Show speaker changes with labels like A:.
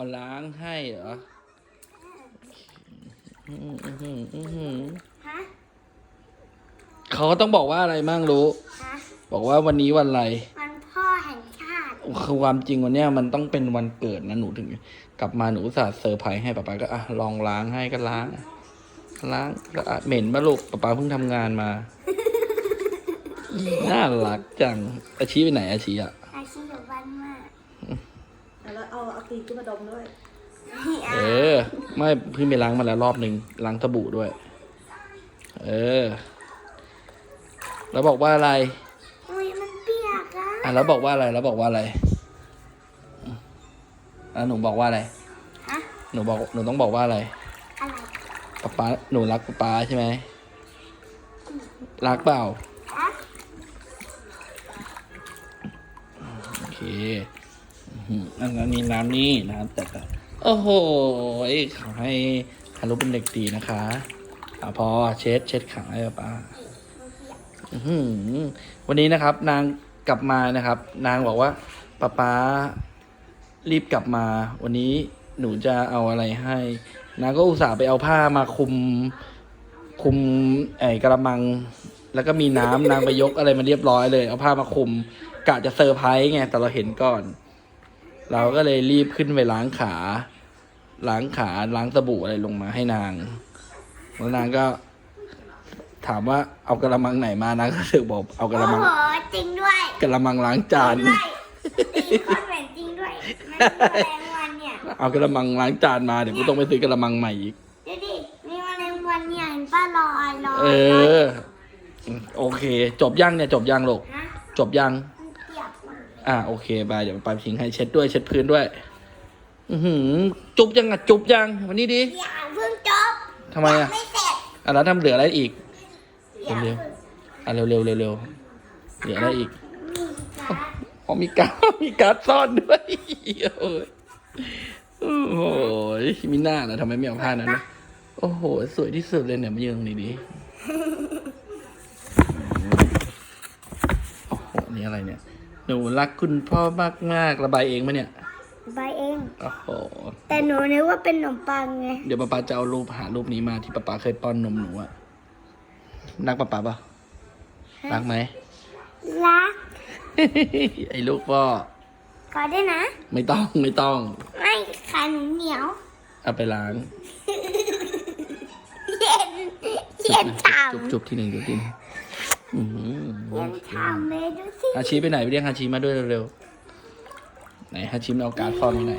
A: เอาล้างให้เหรออืมอื้อหืออื้อหือ
B: ฮะ
A: เขาก็ต้องบอกว่าอะไรมั่งรู้
B: ฮะ
A: บอกว่าวันนี้วันอะไร
B: วันพ่อแห่งชาติ
A: คือความจริงวันเนี้ยมันต้องเป็นวันเกิดนะหนูถึง กลับมาหนูอุตสาห์เซอร์ไพรส์ให้ป๊าป๊าก็อะลองล้างให้ก็ล้างอะล้างก็อะเหม็นปะลูกป๊าป๊าเพิ่งทำงานมา น่ารักจังอาชีไปไหนอาชีอะ
B: อาชีพอยู่บ้านมาก
C: แล้วเอาเอาตีนขึ้นมาดมด้วย
A: เออ ไม่เพิ่งไปล้างมาแล้วรอบหนึ่งล้างสบู่ด้วย เออ แล้วบอกว่าอะไร
B: อุ้ยมันเปียกอะ
A: อะแล้วบอกว่าอะไรแล้วบอกว่าอะไรอะหนูบอกว่าอะไร
B: ฮะ
A: หนูบอกหนูต้องบอกว่าอะไร
B: อะไร
A: ป๊าป๊าหนูรักป๊าป๊าใช่ไหมรักเปล่า
B: ฮะ
A: โอเค อันนั้นมีน้ำนี่นะครับแต่โอ้โหขอให้ฮารุเป็นเด็กดีนะคะอะพอเช็ดเช็ดขาให้ป๊าป๊าวันนี้นะครับ นางกลับมานะครับ นางบอกว่าป๊าป๊ารีบกลับมา วันนี้หนูจะเอาอะไรให้ นางก็อุตส่าห์ไปเอาผ้ามาคุมคุมไอ้กระมัง แล้วก็มีน้ำนางไปยกอะไรมาเรียบร้อยเลย เอาผ้ามาคุมกะจะเซอร์ไพรส์ไงแต่เราเห็นก่อน เราก็เลยรีบขึ้นไปล้างขาล้างขาล้างสบู่อะไรลงมาให้นางแล้วนางก็ถามว่าเอากระมังไหนมานางก็ถึงบอกเอาก
B: โอ้
A: ระมัง
B: โหจริงด้วย
A: กระมังล้างจาน
B: ด้วยตีคนเหมือนจริงด้วยมันมีแมลงวันเนี่ย
A: เอากระมังล้างจานมาเดี๋ยวกูต้องไปซื้อกระมังใหม่อีก
B: ดูดิมีแมลงวันเนี่ยเห็นป้าลอยลอย
A: เอ
B: ลอย
A: อโอเค จบยังเนี่ยจบยังลูก
B: ฮะ
A: จบยัง อ่าโอเคบายเดี๋ยวปาทิ้งให้เช็ดด้วยเช็ดพื้นด้วย อือหือ จุบยังอะจุบยังวันนี้ดิ
B: อย่าเพิ่งจบ
A: ทำไมอะ
B: ไม่เสร็จ
A: อะแล้วทำเหลืออะไรอีก
B: อย่า
A: เร็
B: เพิ่
A: ว
B: ง
A: อะเร็วเร็วเร็วเร็วเหลืออะไรอีก
B: มีการด
A: อ๋อมีการดมีการดซ่อนด้วยโอ้ยโอ้โหมีหน้าเหรอทำไมไม่เอาผ้านั้นนะโอ้โห สวยที่สุดเลยเนี่ยมายืนตรงนี้ดิโอ้โหนี่อะไรเนี่ย หนูรักคุณพ่อมากมากๆระบายเองไหมเนี่ย
B: ใบเอง
A: โอ้โห
B: แต่หนูนึกว่าเป็นขนมปังไง
A: เดี๋ยวป๊าป๊าจะเอารูปหารูปนี้มาที่ป๊าป๊าเคยป้อนนมหนูอะรักป๊าป๊าปะรักไหม
B: รัก
A: ไอ้ลูกพ่อ
B: ขอได้นะ
A: ไม่ต้องไม่ต้อง
B: ไม่ขาหนูเหนียว
A: เอาไปล้าง
B: เย็น เย็นฉ่
A: จุบจุบที่หนึ่งจุบที่หนึ่งอื้อหือำ
B: เย็นฉ่ำเลยดูสิ
A: ฮาชิไปไหนไปเรียกฮาชิมาด้วยเร็วๆ ไหนฮาชิมนเอาการ์ดฟอร์มไปไหน